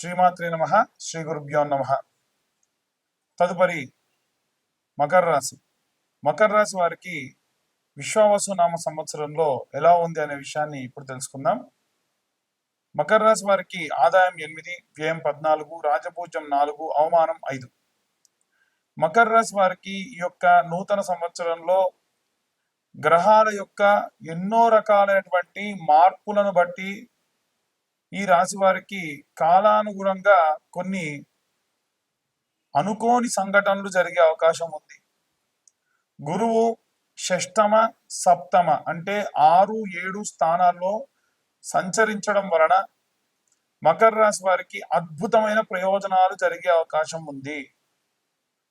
శ్రీమాత్రే నమ శ్రీ గురుభ్యో నమ. తదుపరి మకర రాశి. మకర రాశి వారికి విశ్వావసు నామ సంవత్సరంలో ఎలా ఉంది అనే విషయాన్ని ఇప్పుడు తెలుసుకుందాం. మకర రాశి వారికి ఆదాయం ఎనిమిది వ్యయం పద్నాలుగు రాజపూజ్యం నాలుగు అవమానం ఐదు. మకర రాశి వారికి ఈ యొక్క నూతన సంవత్సరంలో గ్రహాల యొక్క ఎన్నో రకాలైనటువంటి మార్పులను బట్టి ఈ రాశి వారికి కాలానుగుణంగా కొన్ని అనుకోని సంఘటనలు జరిగే అవకాశం ఉంది. గురువు షష్టమ సప్తమ అంటే ఆరు ఏడు స్థానాల్లో సంచరించడం వలన మకర రాశి వారికి అద్భుతమైన ప్రయోజనాలు జరిగే అవకాశం ఉంది.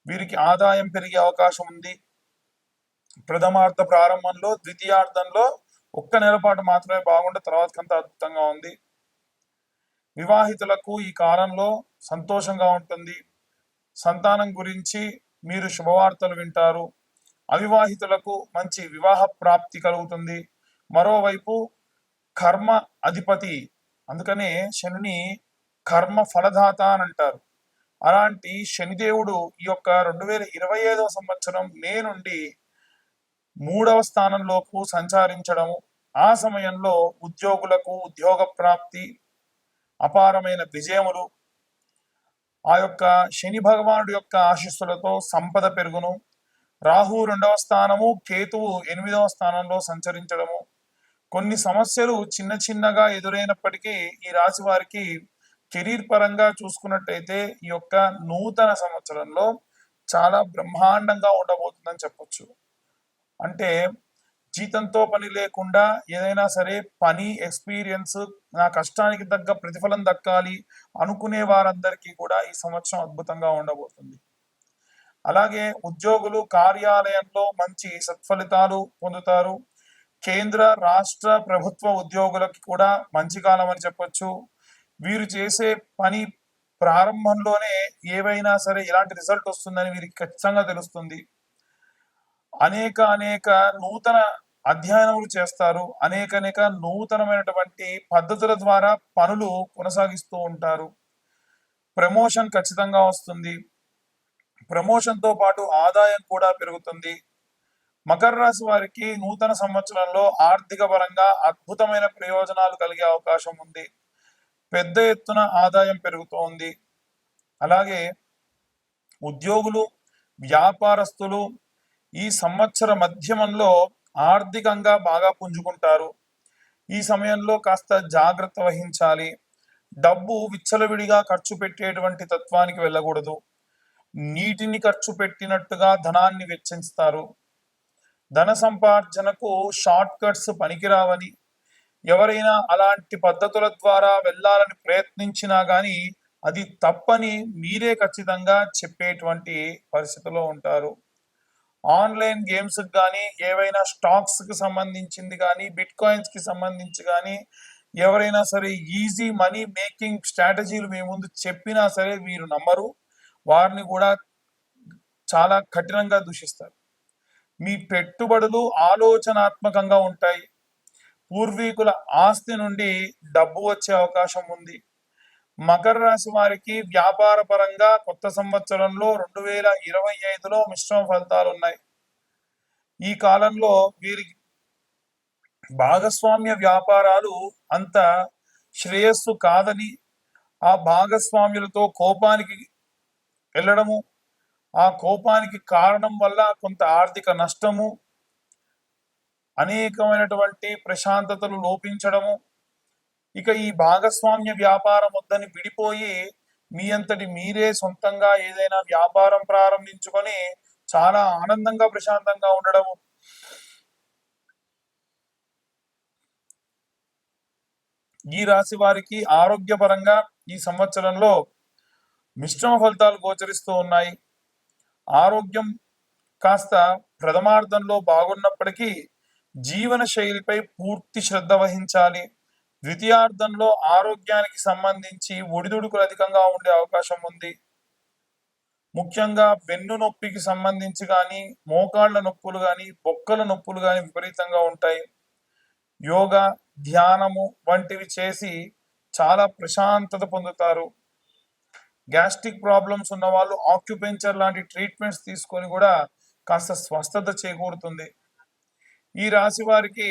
వీరికి ఆదాయం పెరిగే అవకాశం ఉంది. ప్రథమార్థ ప్రారంభంలో ద్వితీయార్థంలో ఒక్క నెల పాటు మాత్రమే బాగుంటే తర్వాతకంతా అద్భుతంగా ఉంది. వివాహితులకు ఈ కాలంలో సంతోషంగా ఉంటుంది. సంతానం గురించి మీరు శుభవార్తలు వింటారు. అవివాహితులకు మంచి వివాహ ప్రాప్తి కలుగుతుంది. మరోవైపు కర్మ అధిపతి అందుకనే శనిని కర్మ ఫలదాత అని అంటారు. అలాంటి శనిదేవుడు ఈ యొక్క రెండు వేల ఇరవై ఐదవ సంవత్సరం మే నుండి మూడవ స్థానంలోకు సంచరించడము. ఆ సమయంలో ఉద్యోగులకు ఉద్యోగ ప్రాప్తి అపారమైన విజయములు. ఆ యొక్క శని భగవానుడి యొక్క ఆశీస్సులతో సంపద పెరుగును. రాహు రెండవ స్థానము కేతువు ఎనిమిదవ స్థానంలో సంచరించడము. కొన్ని సమస్యలు చిన్న చిన్నగా ఎదురైనప్పటికీ ఈ రాశి వారికి కెరీర్ పరంగా చూసుకున్నట్టయితే ఈ యొక్క నూతన సంవత్సరంలో చాలా బ్రహ్మాండంగా ఉండబోతుందని చెప్పొచ్చు. అంటే జీతంతో పని లేకుండా ఏదైనా సరే పని ఎక్స్పీరియన్స్ నా కష్టానికి తగ్గ ప్రతిఫలం దక్కాలి అనుకునే వారందరికీ కూడా ఈ సంవత్సరం అద్భుతంగా ఉండబోతుంది. అలాగే ఉద్యోగులు కార్యాలయంలో మంచి సత్ఫలితాలు పొందుతారు. కేంద్ర రాష్ట్ర ప్రభుత్వ ఉద్యోగులకి కూడా మంచి కాలం అని చెప్పొచ్చు. వీరు చేసే పని ప్రారంభంలోనే ఏవైనా సరే ఇలాంటి రిజల్ట్ వస్తుందని వీరికి ఖచ్చితంగా తెలుస్తుంది. అనేక అనేక నూతన అధ్యయనములు చేస్తారు. అనేక అనేక నూతనమైనటువంటి పద్ధతుల ద్వారా పనులు కొనసాగిస్తూ ఉంటారు. ప్రమోషన్ ఖచ్చితంగా వస్తుంది. ప్రమోషన్తో పాటు ఆదాయం కూడా పెరుగుతుంది. మకర రాశి వారికి నూతన సంవత్సరంలో ఆర్థిక పరంగా అద్భుతమైన ప్రయోజనాలు కలిగే అవకాశం ఉంది. పెద్ద ఎత్తున ఆదాయం పెరుగుతోంది. అలాగే ఉద్యోగులు వ్యాపారస్తులు ఈ సంవత్సర మధ్యమంలో ఆర్థికంగా బాగా పుంజుకుంటారు. ఈ సమయంలో కాస్త జాగ్రత్త వహించాలి. డబ్బు విచ్చలవిడిగా ఖర్చు పెట్టేటువంటి తత్వానికి వెళ్ళకూడదు. నీటిని ఖర్చు పెట్టినట్టుగా ధనాన్ని వెచ్చించుతారు. ధన సంపార్జనకు షార్ట్ కట్స్ పనికిరావని ఎవరైనా అలాంటి పద్ధతుల ద్వారా వెళ్ళాలని ప్రయత్నించినా గాని అది తప్పని మీరే ఖచ్చితంగా చెప్పేటువంటి పరిస్థితిలో ఉంటారు. ఆన్లైన్ గేమ్స్ కానీ ఏవైనా స్టాక్స్కి సంబంధించింది కానీ బిట్ కాయిన్స్కి సంబంధించి కానీ ఎవరైనా సరే ఈజీ మనీ మేకింగ్ స్ట్రాటజీలు మీ ముందు చెప్పినా సరే మీరు నమ్మరు. వారిని కూడా చాలా కఠినంగా దూషిస్తారు. మీ పెట్టుబడులు ఆలోచనాత్మకంగా ఉంటాయి. పూర్వీకుల ఆస్తి నుండి డబ్బు వచ్చే అవకాశం ఉంది. మకర రాశి వారికి వ్యాపార పరంగా కొత్త సంవత్సరంలో రెండు వేల ఇరవై ఐదులో మిశ్రమ ఫలితాలు ఉన్నాయి ఈ కాలంలో వీరికి భాగస్వామ్య వ్యాపారాలు అంత శ్రేయస్సు కాదని ఆ భాగస్వామ్యులతో కోపానికి వెళ్ళడము ఆ కోపానికి కారణం వల్ల కొంత ఆర్థిక నష్టము అనేకమైనటువంటి ప్రశాంతతలు లోపించడము ఇక ఈ భాగస్వామ్య వ్యాపారం వద్దని విడిపోయి మీ అంతటి మీరే సొంతంగా ఏదైనా వ్యాపారం ప్రారంభించుకొని చాలా ఆనందంగా ప్రశాంతంగా ఉండడం ఈ రాశి వారికి ఆరోగ్యపరంగా ఈ సంవత్సరంలో మిశ్రమ ఫలితాలు గోచరిస్తూ ఉన్నాయి. ఆరోగ్యం కాస్త ప్రథమార్థంలో బాగున్నప్పటికీ జీవన శైలిపై పూర్తి శ్రద్ధ వహించాలి. ద్వితీయార్థంలో ఆరోగ్యానికి సంబంధించి ఒడిదుడుకులు అధికంగా ఉండే అవకాశం ఉంది. ముఖ్యంగా వెన్ను నొప్పికి సంబంధించి కానీ మోకాళ్ళ నొప్పులు కానీ బొక్కల నొప్పులు కానీ విపరీతంగా ఉంటాయి. యోగా ధ్యానము వంటివి చేసి చాలా ప్రశాంతత పొందుతారు. గ్యాస్ట్రిక్ ప్రాబ్లమ్స్ ఉన్న వాళ్ళు ఆక్యుపెంచర్ లాంటి ట్రీట్మెంట్స్ తీసుకొని కూడా కాస్త స్వస్థత చేకూరుతుంది. ఈ రాశి వారికి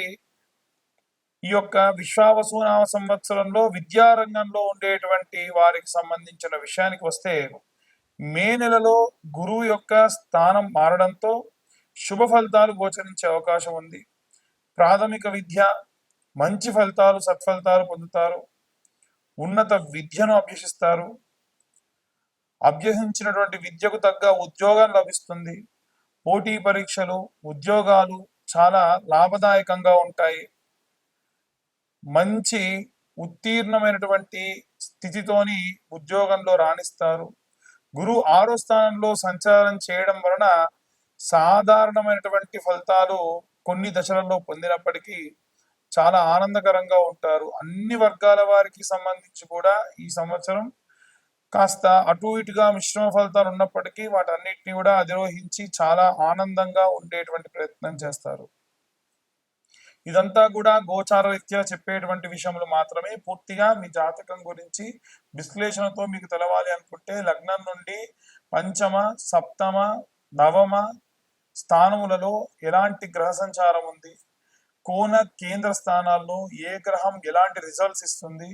ఈ యొక్క విశ్వావసునామ సంవత్సరంలో విద్యారంగంలో ఉండేటువంటి వారికి సంబంధించిన విషయానికి వస్తే మే నెలలో గురువు యొక్క స్థానం మారడంతో శుభ ఫలితాలు గోచరించే అవకాశం ఉంది. ప్రాథమిక విద్య మంచి ఫలితాలు సత్ఫలితాలు పొందుతారు. ఉన్నత విద్యను అభ్యసిస్తారు. అభ్యసించినటువంటి విద్యకు తగ్గ ఉద్యోగం లభిస్తుంది. పోటీ పరీక్షలు ఉద్యోగాలు చాలా లాభదాయకంగా ఉంటాయి. మంచి ఉత్తీర్ణమైనటువంటి స్థితితోని ఉద్యోగంలో రాణిస్తారు. గురువు ఆరో స్థానంలో సంచారం చేయడం వలన సాధారణమైనటువంటి ఫలితాలు కొన్ని దశలలో పొందినప్పటికీ చాలా ఆనందకరంగా ఉంటారు. అన్ని వర్గాల వారికి సంబంధించి కూడా ఈ సంవత్సరం కాస్త అటు ఇటుగా మిశ్రమ ఫలితాలు ఉన్నప్పటికీ వాటన్నిటిని కూడా అధిరోహించి చాలా ఆనందంగా ఉండేటువంటి ప్రయత్నం చేస్తారు. ఇదంతా కూడా గోచార రీత్యా చెప్పేటువంటి విషయంలో మాత్రమే. పూర్తిగా మీ జాతకం గురించి విశ్లేషణతో మీకు తెలవాలి అనుకుంటే లగ్నం నుండి పంచమ సప్తమ నవమ స్థానములలో ఎలాంటి గ్రహ సంచారం ఉంది? కోన కేంద్ర స్థానాల్లో ఏ గ్రహం ఎలాంటి రిజల్ట్స్ ఇస్తుంది?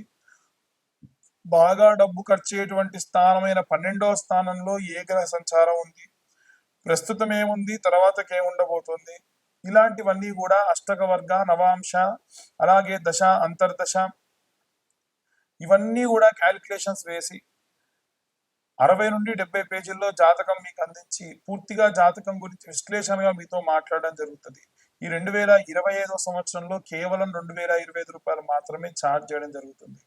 బాగా డబ్బు ఖర్చేటువంటి స్థానమైన పన్నెండవ స్థానంలో ఏ గ్రహ సంచారం ఉంది? ప్రస్తుతం ఏముంది? తర్వాతకేముండబోతుంది ఇలాంటివన్నీ కూడా అష్టక వర్గ నవాంశ అలాగే దశ అంతర్దశ ఇవన్నీ కూడా క్యాలిక్యులేషన్స్ వేసి అరవై నుండి డెబ్బై పేజీల్లో జాతకం మీకు అందించి పూర్తిగా జాతకం గురించి విశ్లేషణగా మీతో మాట్లాడడం జరుగుతుంది. ఈ రెండు వేల ఇరవై ఐదో సంవత్సరంలో కేవలం రెండు వేల ఇరవై ఐదు రూపాయలు మాత్రమే ఛార్జ్ చేయడం జరుగుతుంది.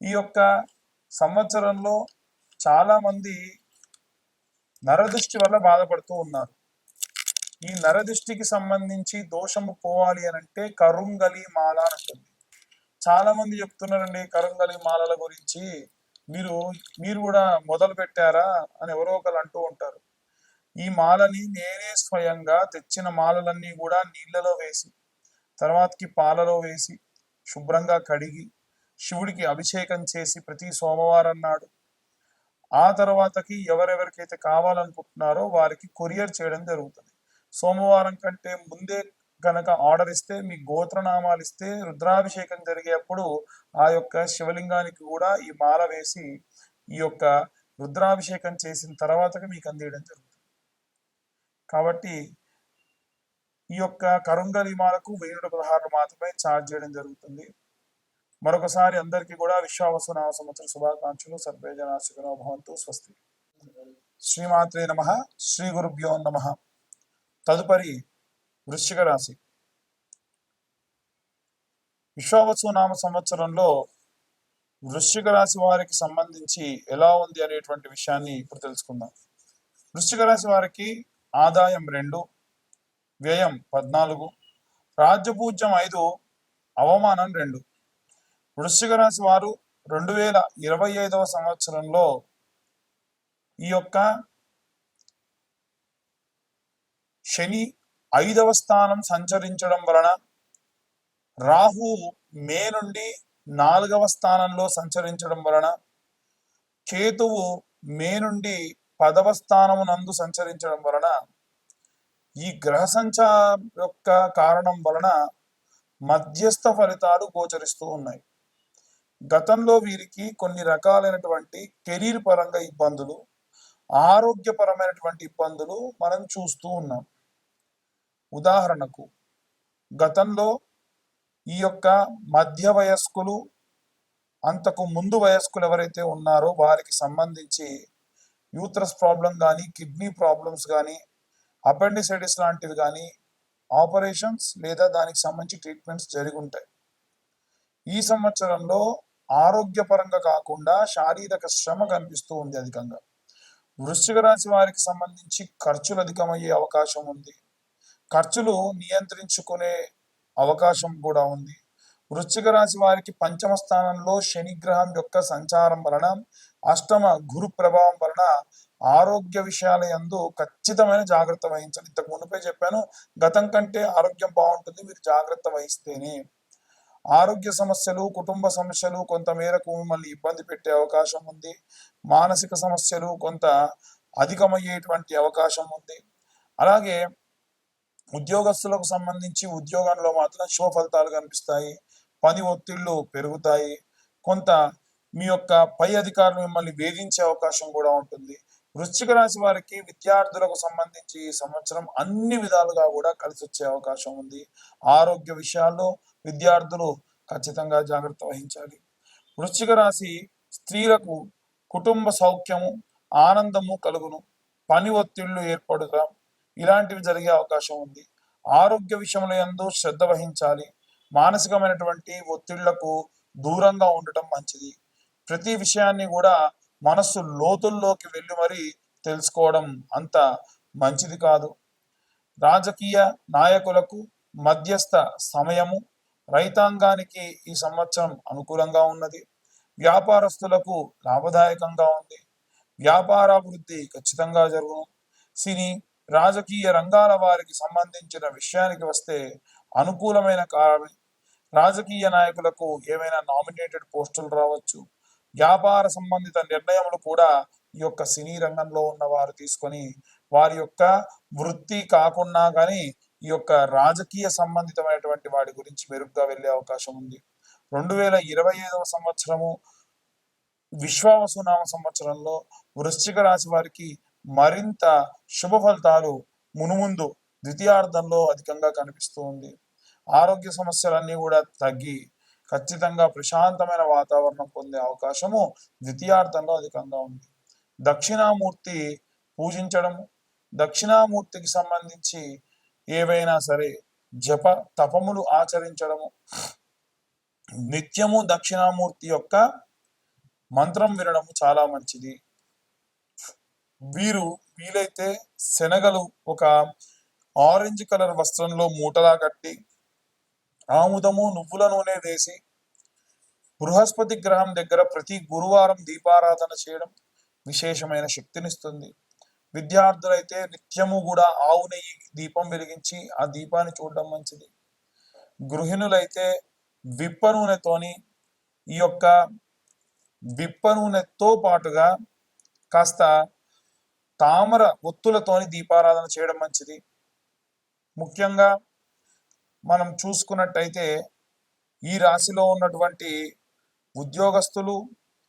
ఈ యొక్క సంవత్సరంలో చాలా మంది నరదృష్టి వల్ల బాధపడుతూ ఉన్నారు. ఈ నరదృష్టికి సంబంధించి దోషము పోవాలి అని అంటే కరుంగలి మాల అని ఉంటుంది చాలా మంది చెప్తున్నారండి కరుంగలి మాలల గురించి. మీరు మీరు కూడా మొదలు పెట్టారా అని ఎవరో ఒకరు అంటూ ఉంటారు. ఈ మాలని నేనే స్వయంగా తెచ్చిన మాలలన్నీ కూడా నీళ్ళలో వేసి తర్వాతకి పాలలో వేసి శుభ్రంగా కడిగి శివుడికి అభిషేకం చేసి ప్రతి సోమవారం నాడు. ఆ తర్వాతకి ఎవరెవరికైతే కావాలనుకుంటున్నారో వారికి కొరియర్ చేయడం జరుగుతుంది. సోమవారం కంటే ముందే గనక ఆర్డర్ ఇస్తే మీ గోత్రనామాలు ఇస్తే రుద్రాభిషేకం జరిగేప్పుడు ఆ యొక్క శివలింగానికి కూడా ఈ మాల వేసి ఈ యొక్క రుద్రాభిషేకం చేసిన తర్వాత మీకు అందేయడం జరుగుతుంది. కాబట్టి ఈ యొక్క కరుంగలి మాలకు వెయ్యి నూట పదహారు మాత్రమే ఛార్జ్ చేయడం జరుగుతుంది. మరొకసారి అందరికీ కూడా విశ్వావసు నామ సంవత్సర శుభాకాంక్షలు సర్వేజనాశికనో భవంతు. స్వస్తి. శ్రీమాత్రే నమ. శ్రీ గురుభ్యో నమ. తదుపరి వృశ్చిక రాశి. విశ్వావసు నామ సంవత్సరంలో వృశ్చిక రాశి వారికి సంబంధించి ఎలా ఉంది అనేటువంటి విషయాన్ని ఇప్పుడు తెలుసుకుందాం. వృశ్చిక రాశి వారికి ఆదాయం రెండు వ్యయం పద్నాలుగు రాజ్యపూజ్యం ఐదు అవమానం రెండు. వృశ్చిక రాశి వారు రెండు వేల ఇరవై ఐదవ సంవత్సరంలో ఈ యొక్క శని ఐదవ స్థానం సంచరించడం వలన రాహు మే నుండి నాలుగవ స్థానంలో సంచరించడం వలన కేతువు మే నుండి పదవ స్థానమునందు సంచరించడం వలన ఈ గ్రహ సంచారం యొక్క కారణం వలన మధ్యస్థ ఫలితాలు గోచరిస్తూ ఉన్నాయి. గతంలో వీరికి కొన్ని రకాలైనటువంటి కెరీర్ పరంగా ఇబ్బందులు ఆరోగ్యపరమైనటువంటి ఇబ్బందులు మనం చూస్తూ ఉన్నాం. ఉదాహరణకు గతంలో ఈ యొక్క మధ్య వయస్కులు అంతకు ముందు వయస్కులు ఎవరైతే ఉన్నారో వారికి సంబంధించి యూత్రస్ ప్రాబ్లం కానీ కిడ్నీ ప్రాబ్లమ్స్ కానీ అపెండిసైటిస్ లాంటివి కానీ ఆపరేషన్స్ లేదా దానికి సంబంధించి ట్రీట్మెంట్స్ జరిగి ఉంటాయి ఈ సంవత్సరంలో ఆరోగ్యపరంగా కాకుండా శారీరక శ్రమ కనిపిస్తూ ఉంది అధికంగా. వృశ్చిక రాశి వారికి సంబంధించి ఖర్చులు అధికమయ్యే అవకాశం ఉంది. ఖర్చులు నియంత్రించుకునే అవకాశం కూడా ఉంది. వృశ్చిక రాశి వారికి పంచమ స్థానంలో శనిగ్రహం యొక్క సంచారం వలన అష్టమ గురు ప్రభావం వలన ఆరోగ్య విషయాల ఎందు ఖచ్చితమైన జాగ్రత్త వహించాలి ఇంతకు మునిపే చెప్పాను గతం కంటే ఆరోగ్యం బాగుంటుంది మీరు జాగ్రత్త వహిస్తేనే. ఆరోగ్య సమస్యలు కుటుంబ సమస్యలు కొంత మేరకు మిమ్మల్ని ఇబ్బంది పెట్టే అవకాశం ఉంది. మానసిక సమస్యలు కొంత అధికమయ్యేటువంటి అవకాశం ఉంది. అలాగే ఉద్యోగస్తులకు సంబంధించి ఉద్యోగంలో మాత్రం శుభ ఫలితాలు కనిపిస్తాయి. పని ఒత్తిళ్ళు పెరుగుతాయి. కొంత మీ యొక్క పై అధికారులు మిమ్మల్ని వేధించే అవకాశం కూడా ఉంటుంది. వృశ్చిక రాశి వారికి విద్యార్థులకు సంబంధించి ఈ సంవత్సరం అన్ని విధాలుగా కూడా కలిసి వచ్చే అవకాశం ఉంది. ఆరోగ్య విషయాల్లో విద్యార్థులు ఖచ్చితంగా జాగ్రత్త వహించాలి. వృశ్చిక రాశి స్త్రీలకు కుటుంబ సౌఖ్యము ఆనందము కలుగును. పని ఒత్తిళ్ళు ఏర్పడుట ఇలాంటివి జరిగే అవకాశం ఉంది. ఆరోగ్య విషయంలో ఎందు శ్రద్ధ వహించాలి. మానసికమైనటువంటి ఒత్తిళ్ళకు దూరంగా ఉండటం మంచిది. ప్రతి విషయాన్ని కూడా మనస్సు లోతుల్లోకి వెళ్ళి మరీ తెలుసుకోవడం అంత మంచిది కాదు. రాజకీయ నాయకులకు మధ్యస్థ సమయము రైతాంగానికి ఈ సంవత్సరం అనుకూలంగా ఉన్నది. వ్యాపారస్తులకు లాభదాయకంగా ఉంది. వ్యాపారాభివృద్ధి ఖచ్చితంగా జరుగును. సినీ రాజకీయ రంగాల వారికి సంబంధించిన విషయానికి వస్తే అనుకూలమైన కారణం. రాజకీయ నాయకులకు ఏమైనా నామినేటెడ్ పోస్టులు రావచ్చు. వ్యాపార సంబంధిత నిర్ణయములు కూడా ఈ యొక్క సినీ రంగంలో ఉన్న వారు తీసుకొని వారి యొక్క వృత్తి కాకుండా కానీ ఈ యొక్క రాజకీయ సంబంధితమైనటువంటి వాటి గురించి మెరుగ్గా వెళ్ళే అవకాశం ఉంది. రెండు వేల ఇరవై ఐదవ సంవత్సరము విశ్వావసునామ సంవత్సరంలో వృశ్చిక రాశి వారికి మరింత శుభ ఫలితాలు మునుముందు ద్వితీయార్థంలో అధికంగా కనిపిస్తూ ఉంది. ఆరోగ్య సమస్యలన్నీ కూడా తగ్గి ఖచ్చితంగా ప్రశాంతమైన వాతావరణం పొందే అవకాశము ద్వితీయార్థంలో అధికంగా ఉంది. దక్షిణామూర్తి పూజించడము దక్షిణామూర్తికి సంబంధించి ఏవైనా సరే జప తపములు ఆచరించడము నిత్యము దక్షిణామూర్తి యొక్క మంత్రం వినడము చాలా మంచిది. వీరు వీలైతే శనగలు ఒక ఆరెంజ్ కలర్ వస్త్రంలో మూటలా కట్టి ఆముదము నువ్వుల నూనె వేసి బృహస్పతి గ్రహం దగ్గర ప్రతి గురువారం దీపారాధన చేయడం విశేషమైన శక్తినిస్తుంది. విద్యార్థులైతే నిత్యము కూడా ఆవు నెయ్యి దీపం వెలిగించి ఆ దీపాన్ని చూడడం మంచిది. గృహిణులైతే విప్ప నూనెతోని ఈ యొక్క విప్ప నూనెతో పాటుగా కాస్త తామర ఒత్తులతోని దీపారాధన చేయడం మంచిది. ముఖ్యంగా మనం చూసుకున్నట్టయితే ఈ రాశిలో ఉన్నటువంటి ఉద్యోగస్తులు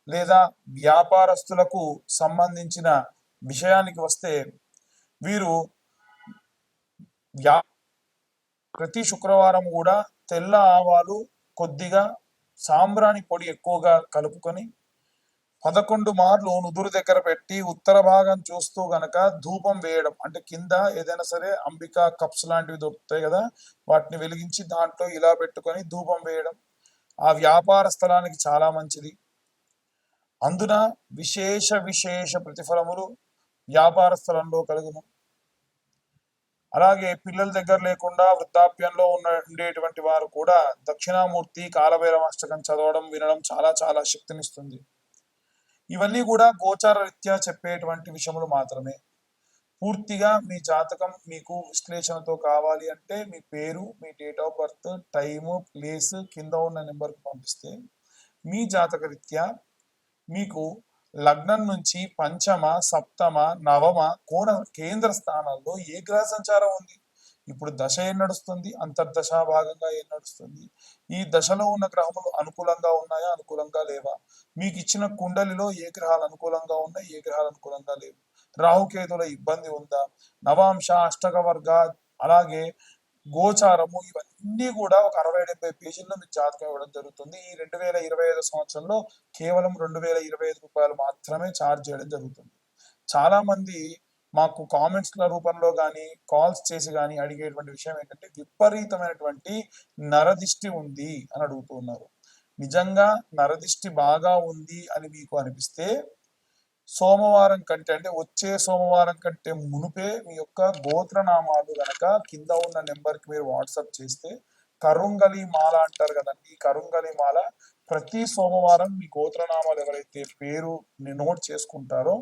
లేదా వ్యాపారస్తులకు సంబంధించిన విషయానికి వస్తే వీరు వ్యా ప్రతి శుక్రవారం కూడా తెల్ల ఆవాలు కొద్దిగా సాంబ్రాణి పొడి ఎక్కువగా కలుపుకొని పదకొండు మార్లు నుదురు దగ్గర పెట్టి ఉత్తర భాగం చూస్తూ గనక ధూపం వేయడం అంటే కింద ఏదైనా సరే అంబికా కప్స్ లాంటివి దొరుకుతాయి కదా వాటిని వెలిగించి దాంట్లో ఇలా పెట్టుకొని ధూపం వేయడం ఆ వ్యాపార స్థలానికి చాలా మంచిది. అందున విశేష విశేష ప్రతిఫలములు వ్యాపార స్థలంలో కలుగును. అలాగే పిల్లల దగ్గర లేకుండా వృద్ధాప్యంలో ఉన్న ఉండేటువంటి వారు కూడా దక్షిణామూర్తి కాలభైరవ అష్టకం చదవడం వినడం చాలా చాలా శక్తినిస్తుంది. ఇవన్నీ కూడా గోచార రీత్యా చెప్పేటువంటి విషయములు మాత్రమే. పూర్తిగా మీ జాతకం మీకు విశ్లేషణతో కావాలి అంటే మీ పేరు మీ date of birth time place కింద ఉన్న నెంబర్కి పంపిస్తే మీ జాతక రీత్యా మీకు లగ్నం నుంచి పంచమ సప్తమ నవమ కోణ కేంద్ర స్థానాల్లో ఏ గ్రహ సంచారం ఉంది? ఇప్పుడు దశ ఏం నడుస్తుంది? అంతర్దశ భాగంగా ఏం నడుస్తుంది? ఈ దశలో ఉన్న గ్రహములు అనుకూలంగా ఉన్నాయా? అనుకూలంగా లేవా? మీకు ఇచ్చిన కుండలిలో ఏ గ్రహాలు అనుకూలంగా ఉన్నాయి? ఏ గ్రహాలు అనుకూలంగా లేవు. రాహుకేతుల ఇబ్బంది ఉందా? నవాంశ అష్టక వర్గ అలాగే గోచారము ఇవన్నీ కూడా ఒక అరవై డెబ్బై పేజీల్లో మీకు జాతకం ఇవ్వడం జరుగుతుంది. ఈ రెండు వేల ఇరవై ఐదు సంవత్సరంలో కేవలం రెండు వేల ఇరవై ఐదు రూపాయలు మాత్రమే ఛార్జ్ చేయడం జరుగుతుంది. చాలా మంది మాకు కామెంట్స్ల రూపంలో కానీ కాల్స్ చేసి కానీ అడిగేటువంటి విషయం ఏంటంటే విపరీతమైనటువంటి నరదిష్టి ఉంది అని అడుగుతున్నారు నిజంగా నరదిష్టి బాగా ఉంది అని మీకు అనిపిస్తే సోమవారం కంటే అంటే వచ్చే సోమవారం కంటే మునుపే మీ యొక్క గోత్రనామాలు గనక కింద ఉన్న నెంబర్కి మీరు వాట్సాప్ చేస్తే కరుంగలి మాల అంటారు కదండి ఈ కరుంగలి మాల ప్రతి సోమవారం మీ గోత్రనామాలు ఎవరైతే పేరు నోట్ చేసుకుంటారో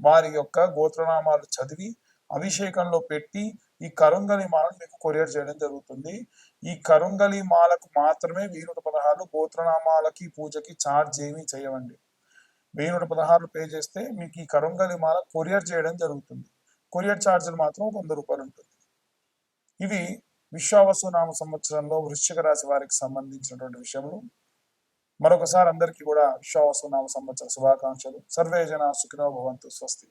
వారి యొక్క గోత్రనామాలు చదివి అభిషేకంలో పెట్టి ఈ కరుంగలి మాలను మీకు కొరియర్ చేయడం జరుగుతుంది. ఈ కరుంగలి మాలకు మాత్రమే వెయ్యి నూట పదహారు గోత్రనామాలకి పూజకి ఛార్జ్ ఏమీ చేయవండి. వెయ్యి నూట పే చేస్తే మీకు ఈ కరుంగలి మాల కొరియర్ చేయడం జరుగుతుంది. కొరియర్ ఛార్జీలు మాత్రం వంద రూపాయలు ఉంటుంది. ఇవి విశ్వావసు నామ సంవత్సరంలో వృశ్చిక రాశి వారికి సంబంధించినటువంటి విషయంలో మరొకసారి అందరికీ కూడా విశ్వాసనామ సంవత్సర శుభాకాంక్షలు. సర్వే జన సుఖినో భవంతు. స్వస్తి.